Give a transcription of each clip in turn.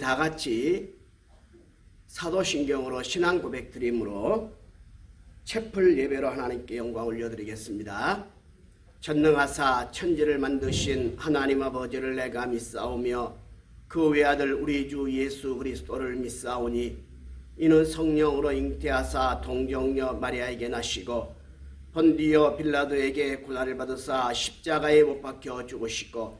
다 같이 사도신경으로 신앙 고백 드림으로 채플 예배로 하나님께 영광 올려드리겠습니다. 전능하사 천지를 만드신 하나님 아버지를 내가 믿사오며 그 외아들 우리 주 예수 그리스도를 믿사오니 이는 성령으로 잉태하사 동정녀 마리아에게 나시고 본디오 빌라도에게 고난을 받으사 십자가에 못 박혀 죽으시고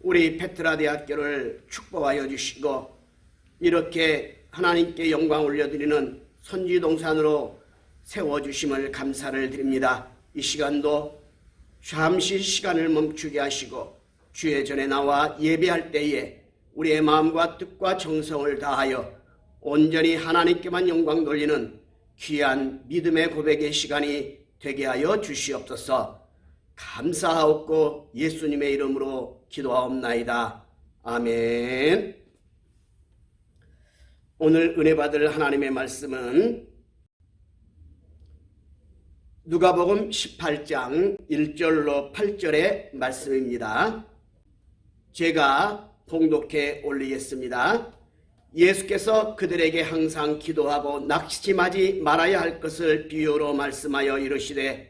우리 페트라 대학교를 축복하여 주시고 이렇게 하나님께 영광 올려드리는 선지동산으로 세워주심을 감사를 드립니다. 이 시간도 잠시 시간을 멈추게 하시고 주의 전에 나와 예배할 때에 우리의 마음과 뜻과 정성을 다하여 온전히 하나님께만 영광 돌리는 귀한 믿음의 고백의 시간이 되게 하여 주시옵소서 감사하옵고 예수님의 이름으로 기도하옵나이다. 아멘. 오늘 은혜 받을 하나님의 말씀은 누가복음 18장 1절로 8절의 말씀입니다. 제가 봉독해 올리겠습니다. 예수께서 그들에게 항상 기도하고 낙심하지 말아야 할 것을 비유로 말씀하여 이르시되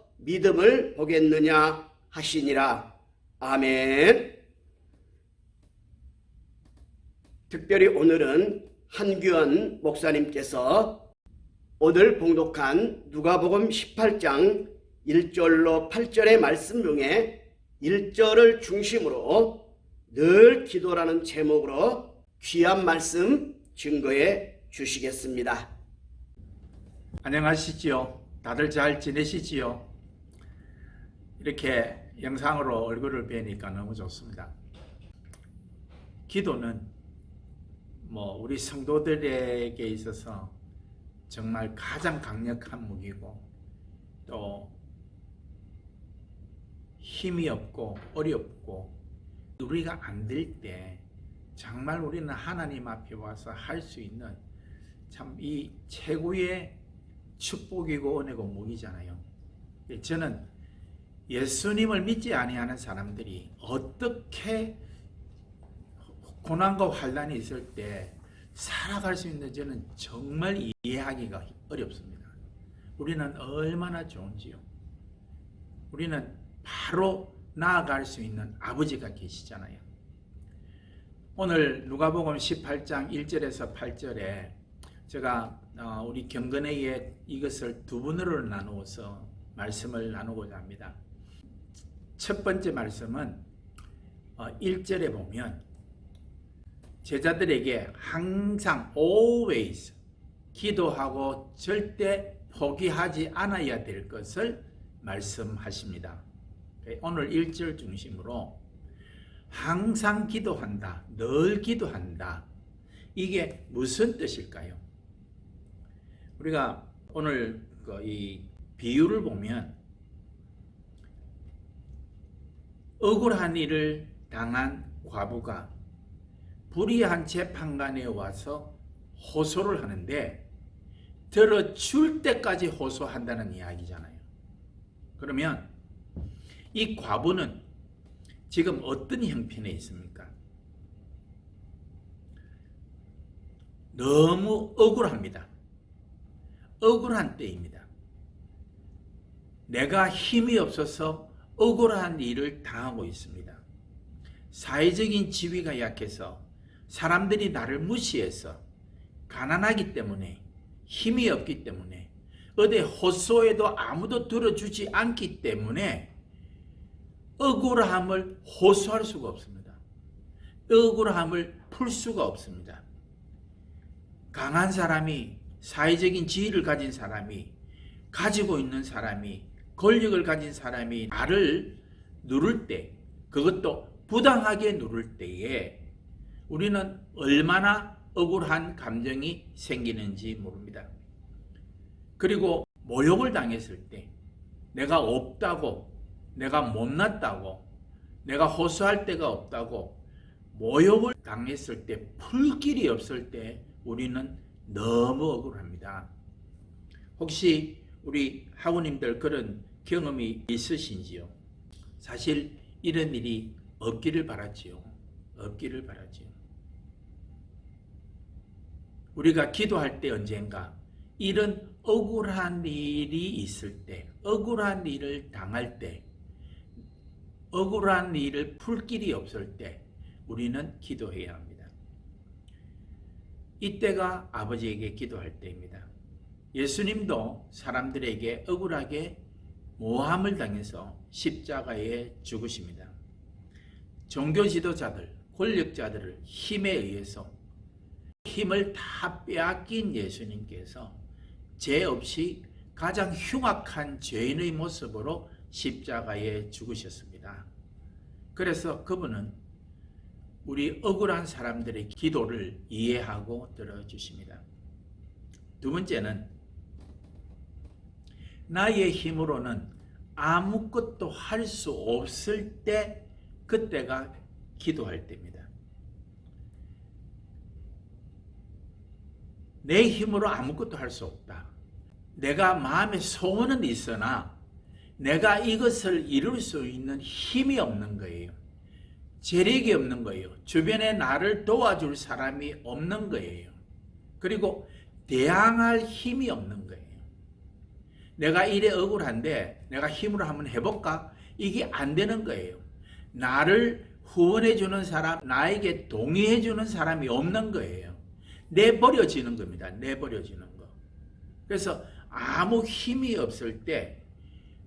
믿음을 보겠느냐 하시니라 아멘 특별히 오늘은 한규원 목사님께서 오늘 봉독한 누가복음 18장 1절로 8절의 말씀 중에 1절을 중심으로 늘 기도라는 제목으로 귀한 말씀 증거해 주시겠습니다. 안녕하시지요? 다들 잘 지내시지요? 이렇게 영상으로 얼굴을 뵈니까 너무 좋습니다. 기도는 뭐 우리 성도들에게 있어서 정말 가장 강력한 무기고 또 힘이 없고 어렵고 우리가 안 될 때 정말 우리는 하나님 앞에 와서 할 수 있는 참 이 최고의 축복이고 은혜고 무기잖아요. 저는 예수님을 믿지 아니하는 사람들이 어떻게 고난과 환란이 있을 때 살아갈 수 있는 저는 정말 이해하기가 어렵습니다. 우리는 얼마나 좋은지요. 우리는 바로 나아갈 수 있는 아버지가 계시잖아요. 오늘 누가복음 18장 1절에서 8절에 제가 어, 우리 경건회에 이것을 두 분으로 나누어서 말씀을 나누고자 합니다. 첫 번째 말씀은 1절에 어, 보면 제자들에게 항상 always 기도하고 절대 포기하지 않아야 될 것을 말씀하십니다. 오늘 1절 중심으로 항상 기도한다, 늘 기도한다. 이게 무슨 뜻일까요? 우리가 오늘 그이 비유를 보면 억울한 일을 당한 과부가 불의한 재판관에 와서 호소를 하는데 들어줄 때까지 호소한다는 이야기잖아요. 그러면 이 과부는 지금 어떤 형편에 있습니까? 너무 억울합니다. 억울한 때입니다. 내가 힘이 없어서 억울한 일을 당하고 있습니다. 사회적인 지위가 약해서 사람들이 나를 무시해서 가난하기 때문에 힘이 없기 때문에 어디 호소해도 아무도 들어주지 않기 때문에 억울함을 호소할 수가 없습니다. 억울함을 풀 수가 없습니다. 강한 사람이 사회적인 지위를 가진 사람이 가지고 있는 사람이 권력을 가진 사람이 나를 누를 때 그것도 부당하게 누를 때에 우리는 얼마나 억울한 감정이 생기는지 모릅니다. 그리고 모욕을 당했을 때 내가 없다고 내가 못났다고 내가 호소할 데가 없다고 모욕을 당했을 때 풀 길이 없을 때 우리는 너무 억울합니다. 혹시 우리 학우님들 그런 경험이 있으신지요? 사실 이런 일이 없기를 바라지요. 없기를 바라지요. 우리가 기도할 때 언젠가 이런 억울한 일이 있을 때, 억울한 일을 당할 때, 억울한 일을 풀 길이 없을 때 우리는 기도해야 합니다. 이때가 아버지에게 기도할 때입니다. 예수님도 사람들에게 억울하게 모함을 당해서 십자가에 죽으십니다. 종교 지도자들, 권력자들을 힘에 의해서 힘을 다 빼앗긴 예수님께서 죄 없이 가장 흉악한 죄인의 모습으로 십자가에 죽으셨습니다. 그래서 그분은 우리 억울한 사람들의 기도를 이해하고 들어주십니다. 두 번째는 나의 힘으로는 아무것도 할 수 없을 때 그때가 기도할 때입니다. 내 힘으로 아무것도 할 수 없다. 내가 마음에 소원은 있으나 내가 이것을 이룰 수 있는 힘이 없는 거예요. 재력이 없는 거예요. 주변에 나를 도와줄 사람이 없는 거예요. 그리고 대항할 힘이 없는 거예요. 내가 이래 억울한데 내가 힘으로 한번 해볼까? 이게 안 되는 거예요. 나를 후원해주는 사람, 나에게 동의해주는 사람이 없는 거예요. 내버려지는 겁니다. 내버려지는 거. 그래서 아무 힘이 없을 때,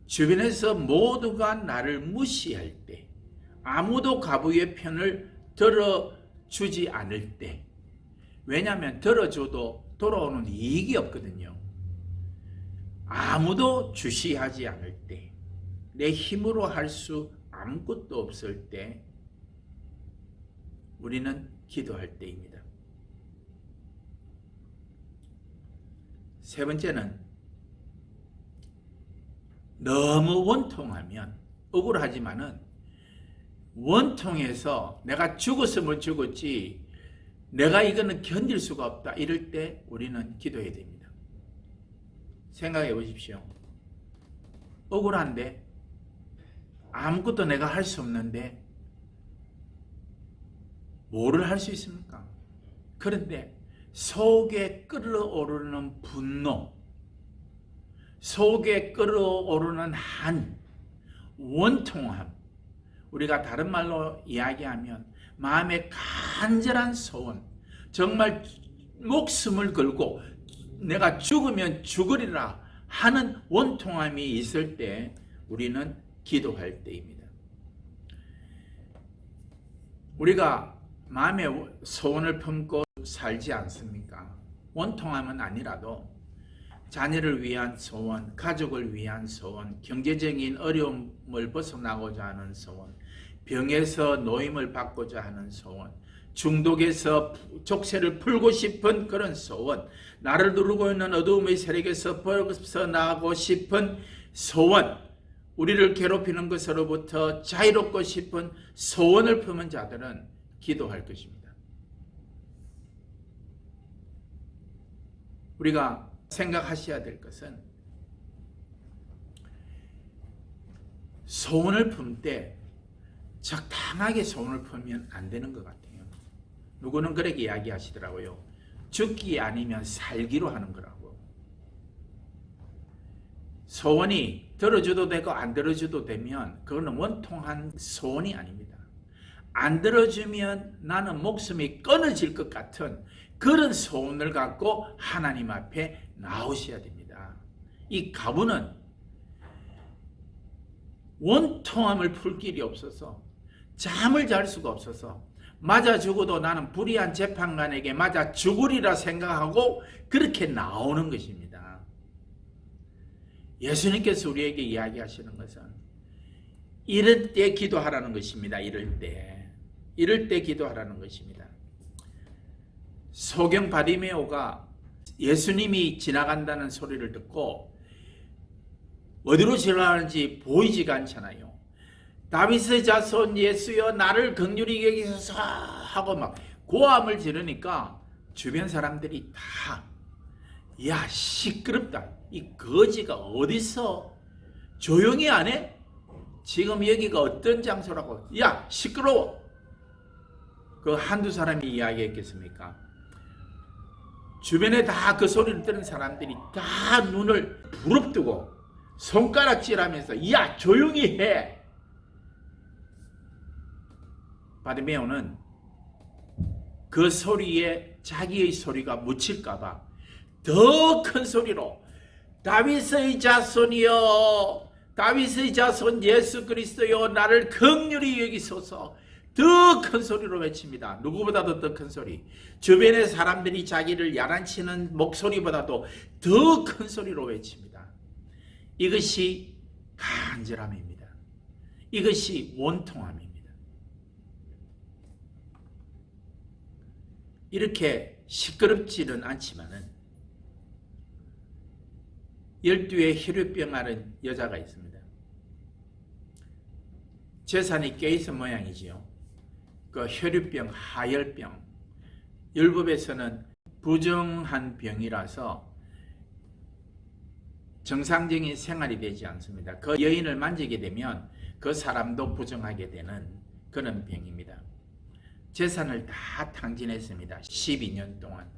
주변에서 모두가 나를 무시할 때, 아무도 가부의 편을 들어주지 않을 때, 왜냐하면 들어줘도 돌아오는 이익이 없거든요. 아무도 주시하지 않을 때, 내 힘으로 할 수 아무것도 없을 때, 우리는 기도할 때입니다. 세 번째는 너무 원통하면 억울하지만은 원통해서 내가 죽었으면 죽었지 내가 이거는 견딜 수가 없다 이럴 때 우리는 기도해야 됩니다. 생각해 보십시오. 억울한데 아무것도 내가 할 수 없는데 뭐를 할 수 있습니까? 그런데 속에 끓어오르는 분노, 속에 끓어오르는 한, 원통함, 우리가 다른 말로 이야기하면 마음의 간절한 소원, 정말 목숨을 걸고 내가 죽으면 죽으리라 하는 원통함이 있을 때 우리는 기도할 때입니다. 우리가 마음의 소원을 품고 살지 않습니까? 원통함은 아니라도 자녀를 위한 소원, 가족을 위한 소원, 경제적인 어려움을 벗어나고자 하는 소원, 병에서 노임을 받고자 하는 소원, 중독에서 족쇄를 풀고 싶은 그런 소원, 나를 누르고 있는 어두움의 세력에서 벗어나고 싶은 소원, 우리를 괴롭히는 것으로부터 자유롭고 싶은 소원을 품은 자들은 기도할 것입니다. 우리가 생각하셔야 될 것은 소원을 품 때 적당하게 소원을 품면 안 되는 것 같아요. 누구는 그렇게 이야기하시더라고요. 죽기 아니면 살기로 하는 거라고. 소원이 들어줘도 되고 안 들어줘도 되면 그거는 원통한 소원이 아닙니다. 안 들어주면 나는 목숨이 끊어질 것 같은 그런 소원을 갖고 하나님 앞에 나오셔야 됩니다. 이 가부는 원통함을 풀 길이 없어서 잠을 잘 수가 없어서 맞아 죽어도 나는 불의한 재판관에게 맞아 죽으리라 생각하고 그렇게 나오는 것입니다. 예수님께서 우리에게 이야기하시는 것은 이럴 때 기도하라는 것입니다. 이럴 때. 이럴 때 기도하라는 것입니다. 소경 바디메오가 예수님이 지나간다는 소리를 듣고 어디로 지나가는지 보이지가 않잖아요. 다윗의 자손 예수여 나를 극률히 여기소서 하고 막 고함을 지르니까 주변 사람들이 다 야 시끄럽다. 이 거지가 어디서 조용히 안 해? 지금 여기가 어떤 장소라고? 야 시끄러워. 그 한두 사람이 이야기했겠습니까? 주변에 다 그 소리를 들은 사람들이 다 눈을 부릅뜨고 손가락질하면서 야 조용히 해. 바르메오는 그 소리에 자기의 소리가 묻힐까봐 더 큰 소리로 다윗의 자손이여 다윗의 자손 예수 그리스도여 나를 극률히 여기소서 더 큰 소리로 외칩니다. 누구보다도 더 큰 소리. 주변의 사람들이 자기를 야단치는 목소리보다도 더 큰 소리로 외칩니다. 이것이 간절함입니다. 이것이 원통함입니다. 이렇게 시끄럽지는 않지만은 열두의 혈유병 앓은 여자가 있습니다. 재산이 껴있은 모양이지요. 그 혈유병, 하열병, 율법에서는 부정한 병이라서 정상적인 생활이 되지 않습니다. 그 여인을 만지게 되면 그 사람도 부정하게 되는 그런 병입니다. 재산을 다 탕진했습니다. 12년 동안.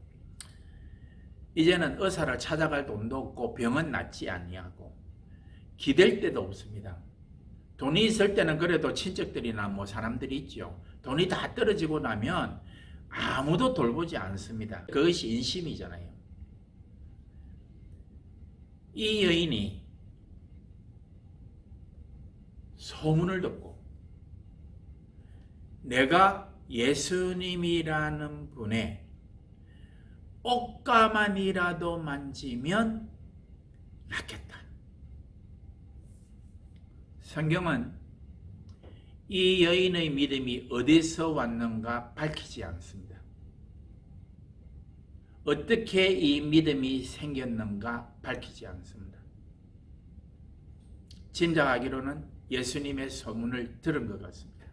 이제는 의사를 찾아갈 돈도 없고 병은 낫지 아니하고 기댈 데도 없습니다. 돈이 있을 때는 그래도 친척들이나 뭐 사람들이 있죠. 돈이 다 떨어지고 나면 아무도 돌보지 않습니다. 그것이 인심이잖아요. 이 여인이 소문을 듣고 내가 예수님이라는 분의 옷가만이라도 만지면 낫겠다. 성경은 이 여인의 믿음이 어디서 왔는가 밝히지 않습니다. 어떻게 이 믿음이 생겼는가 밝히지 않습니다. 짐작하기로는 예수님의 소문을 들은 것 같습니다.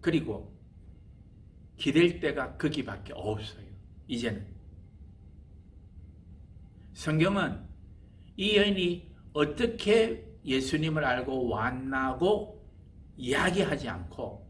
그리고 기댈 데가 거기밖에 없어요. 이제는. 성경은 이 여인이 어떻게 예수님을 알고 왔나고 이야기하지 않고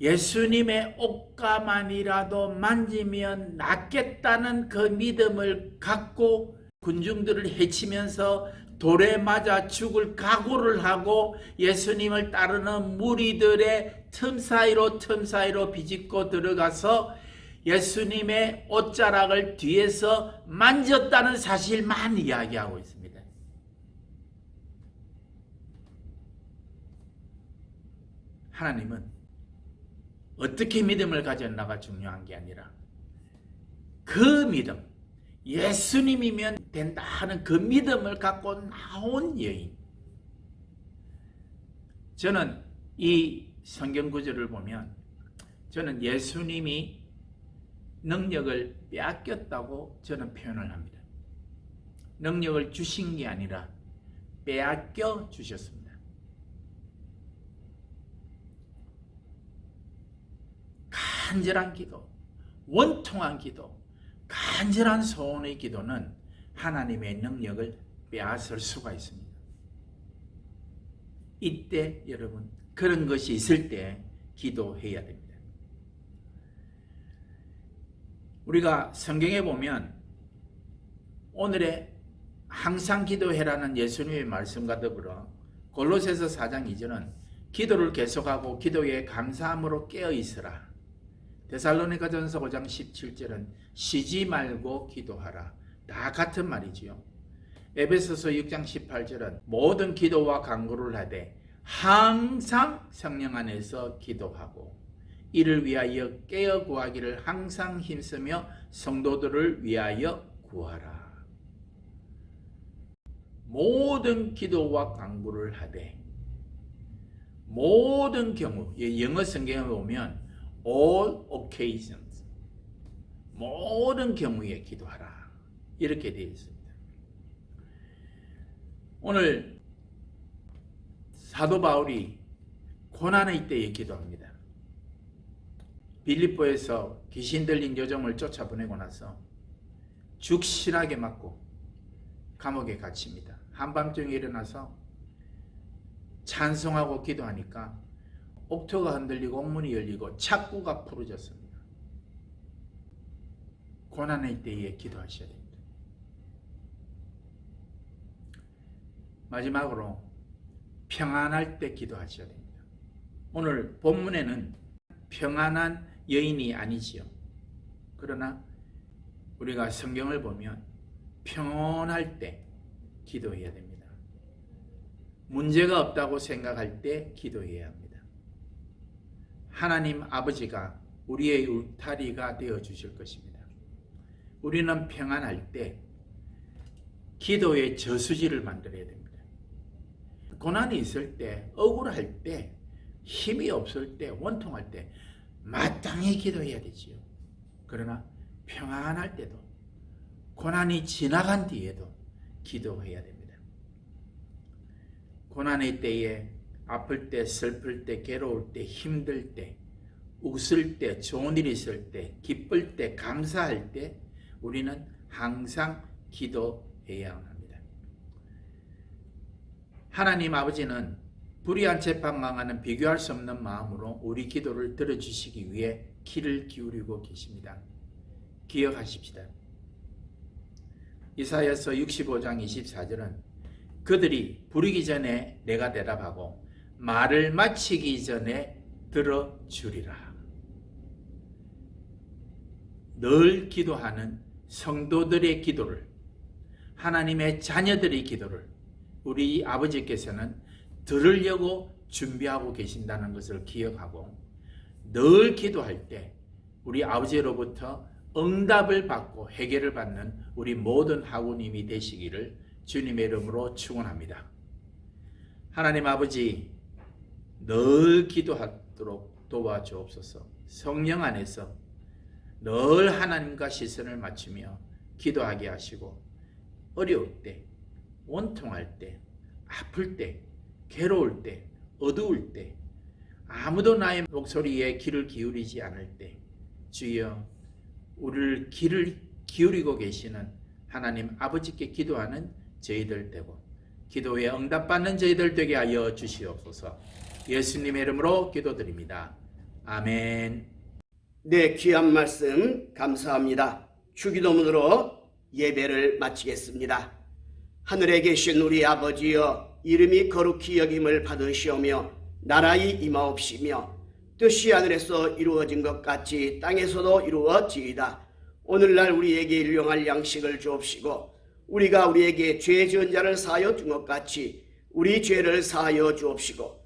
예수님의 옷가만이라도 만지면 낫겠다는 그 믿음을 갖고 군중들을 해치면서 돌에 맞아 죽을 각오를 하고 예수님을 따르는 무리들의 틈 사이로 틈 사이로 비집고 들어가서 예수님의 옷자락을 뒤에서 만졌다는 사실만 이야기하고 있습니다. 하나님은 어떻게 믿음을 가졌나가 중요한 게 아니라 그 믿음, 예수님이면 된다 하는 그 믿음을 갖고 나온 여인. 저는 이 성경 구절을 보면 저는 예수님이 능력을 빼앗겼다고 저는 표현을 합니다. 능력을 주신 게 아니라 빼앗겨 주셨습니다. 간절한 기도, 원통한 기도, 간절한 소원의 기도는 하나님의 능력을 빼앗을 수가 있습니다. 이때 여러분 그런 것이 있을 때 기도해야 됩니다. 우리가 성경에 보면 오늘의 항상 기도해라는 예수님의 말씀과 더불어 골로새서 4장 2절은 기도를 계속하고 기도에 감사함으로 깨어 있으라. 데살로니가 전서 5장 17절은 쉬지 말고 기도하라. 다 같은 말이지요. 에베소서 6장 18절은 모든 기도와 간구를 하되 항상 성령 안에서 기도하고 이를 위하여 깨어 구하기를 항상 힘쓰며 성도들을 위하여 구하라. 모든 기도와 간구를 하되 모든 경우 이 영어 성경에 보면 all occasions 모든 경우에 기도하라 이렇게 되어 있습니다. 오늘 사도 바울이 고난의 때에 기도합니다. 빌립보에서 귀신 들린 여종을 쫓아보내고 나서 죽실하게 맞고 감옥에 갇힙니다. 한밤중에 일어나서 찬송하고 기도하니까 옥토가 흔들리고 옥문이 열리고 착구가 풀어졌습니다. 고난의 때에 기도하셔야 됩니다. 마지막으로 평안할 때 기도하셔야 됩니다. 오늘 본문에는 평안한 여인이 아니지요. 그러나 우리가 성경을 보면 평온할 때 기도해야 됩니다. 문제가 없다고 생각할 때 기도해야 합니다. 하나님 아버지가 우리의 울타리가 되어 주실 것입니다. 우리는 평안할 때 기도의 저수지를 만들어야 됩니다. 고난이 있을 때, 억울할 때, 힘이 없을 때, 원통할 때 마땅히 기도해야 되지요. 그러나 평안할 때도 고난이 지나간 뒤에도 기도해야 됩니다. 고난의 때에 아플 때, 슬플 때, 괴로울 때, 힘들 때, 웃을 때, 좋은 일 있을 때, 기쁠 때, 감사할 때 우리는 항상 기도해야 합니다. 하나님 아버지는 불의한 재판 강하는 비교할 수 없는 마음으로 우리 기도를 들어주시기 위해 귀를 기울이고 계십니다. 기억하십시다. 이사야서 65장 24절은 그들이 부르기 전에 내가 대답하고 말을 마치기 전에 들어주리라. 늘 기도하는 성도들의 기도를 하나님의 자녀들의 기도를 우리 아버지께서는 들으려고 준비하고 계신다는 것을 기억하고 늘 기도할 때 우리 아버지로부터 응답을 받고 해결을 받는 우리 모든 하구님이 되시기를 주님의 이름으로 축원합니다. 하나님 아버지 늘 기도하도록 도와주옵소서. 성령 안에서 늘 하나님과 시선을 맞추며 기도하게 하시고 어려울 때, 원통할 때, 아플 때, 괴로울 때, 어두울 때, 아무도 나의 목소리에 귀를 기울이지 않을 때, 주여, 우리를 귀를 기울이고 계시는 하나님 아버지께 기도하는 저희들 되고, 기도에 응답받는 저희들 되게 하여 주시옵소서. 예수님의 이름으로 기도드립니다. 아멘. 네, 귀한 말씀 감사합니다. 주기도문으로 예배를 마치겠습니다. 하늘에 계신 우리 아버지여 이름이 거룩히 여김을 받으시오며 나라의 임하옵시며 뜻이 하늘에서 이루어진 것 같이 땅에서도 이루어지이다. 오늘날 우리에게 일용할 양식을 주옵시고 우리가 우리에게 죄 지은 자를 사하여 준 것 같이 우리 죄를 사하여 주옵시고